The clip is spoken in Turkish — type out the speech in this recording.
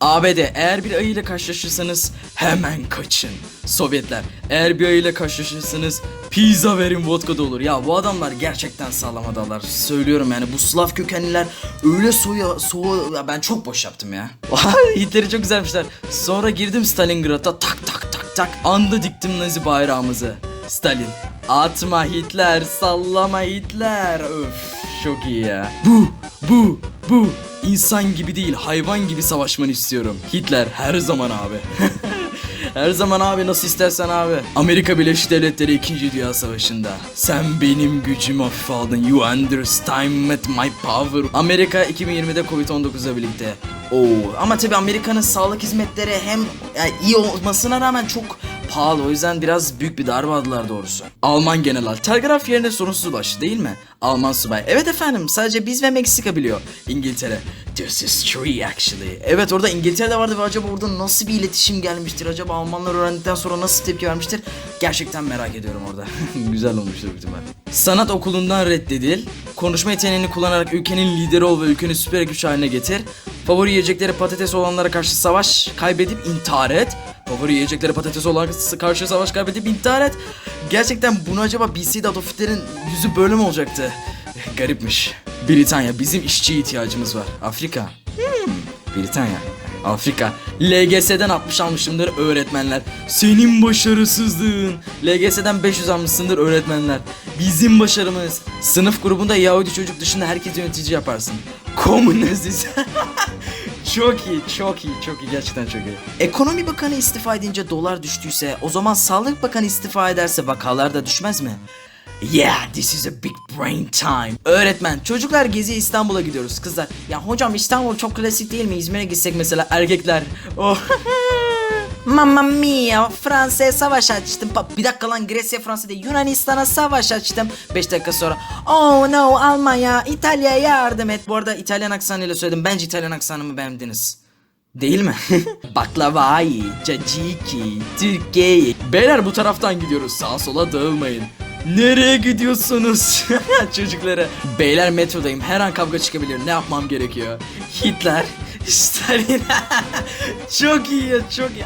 ABD eğer bir ayıyla karşılaşırsanız hemen kaçın. Sovyetler eğer bir ayıyla karşılaşırsanız pizza verin vodka da olur. Ya bu adamlar gerçekten sağlam adamlar. Söylüyorum yani bu Slav kökenliler öyle soya soğu ya ben çok boş yaptım ya. Hitler'i çok güzelmişler. Sonra girdim Stalingrad'a tak tak tak tak anda diktim Nazi bayrağımızı. Stalin atma Hitler sallama Hitler. Öf çok iyi ya. Bu bu bu insan gibi değil hayvan gibi savaşmanı istiyorum. Hitler her zaman abi. Her zaman abi nasıl istersen abi. Amerika Birleşik Devletleri 2. Dünya Savaşı'nda. Sen benim gücümü hafife aldın. You underestimate my power. Amerika 2020'de Covid-19'la birlikte. Oo, ama tabi Amerika'nın sağlık hizmetleri hem yani iyi olmasına rağmen çok pahalı. O yüzden biraz büyük bir darbe aldılar doğrusu. Alman general. Telgraf yerine sorunsuz ulaş değil mi? Alman subay. Evet efendim sadece biz ve Meksika biliyor. İngiltere. This is true actually. Evet orada İngiltere'de vardı ve acaba orada nasıl bir iletişim gelmiştir? Acaba Almanlar öğrendikten sonra nasıl tepki vermiştir? Gerçekten merak ediyorum orada. Güzel olmuştur büyük ihtimal. Sanat okulundan reddedil. Konuşma yeteneğini kullanarak ülkenin lideri ol ve ülkeni süper güç haline getir. Favori yiyecekleri patates olanlara karşı savaş kaybedip intihar et. Favori yiyecekleri patates olanlara karşı savaş kaybedip intihar et. Gerçekten bunu acaba bilseydi Adolf Hitler'in yüzü böyle mi olacaktı? Garipmiş. Britanya bizim işçi ihtiyacımız var. Afrika. Hmm. Britanya. Afrika. LGS'den 60 almışımdır öğretmenler. Senin başarısızlığın. LGS'den 500 almışsındır öğretmenler. Bizim başarımız. Sınıf grubunda Yahudi çocuk dışında herkes yönetici yaparsın. Komünist. çok iyi, çok iyi, çok iyi. Gerçekten çok iyi. Ekonomi Bakanı istifa edince dolar düştüyse o zaman Sağlık Bakanı istifa ederse vakalar da düşmez mi? Yeah, this is a big brain time. Öğretmen, çocuklar geziye İstanbul'a gidiyoruz. Kızlar, ya hocam İstanbul çok klasik değil mi? İzmir'e gitsek mesela erkekler. Oh. Mamma mia, Fransa'ya savaş açtım. Bir dakika lan Gresya Fransa değil Yunanistan'a savaş açtım. 5 dakika sonra oh no Almanya, İtalya'ya yardım et. Bu arada İtalyan aksanıyla söyledim. Bence İtalyan aksanımı beğendiniz. Değil mi? Baklavayı, caciki, Türkiye. Beyler bu taraftan gidiyoruz. Sağa sola dağılmayın. Nereye gidiyorsunuz çocuklara? Beyler metrodayım. Her an kavga çıkabilir. Ne yapmam gerekiyor? Hitler, Stalin. çok iyi ya, çok iyi.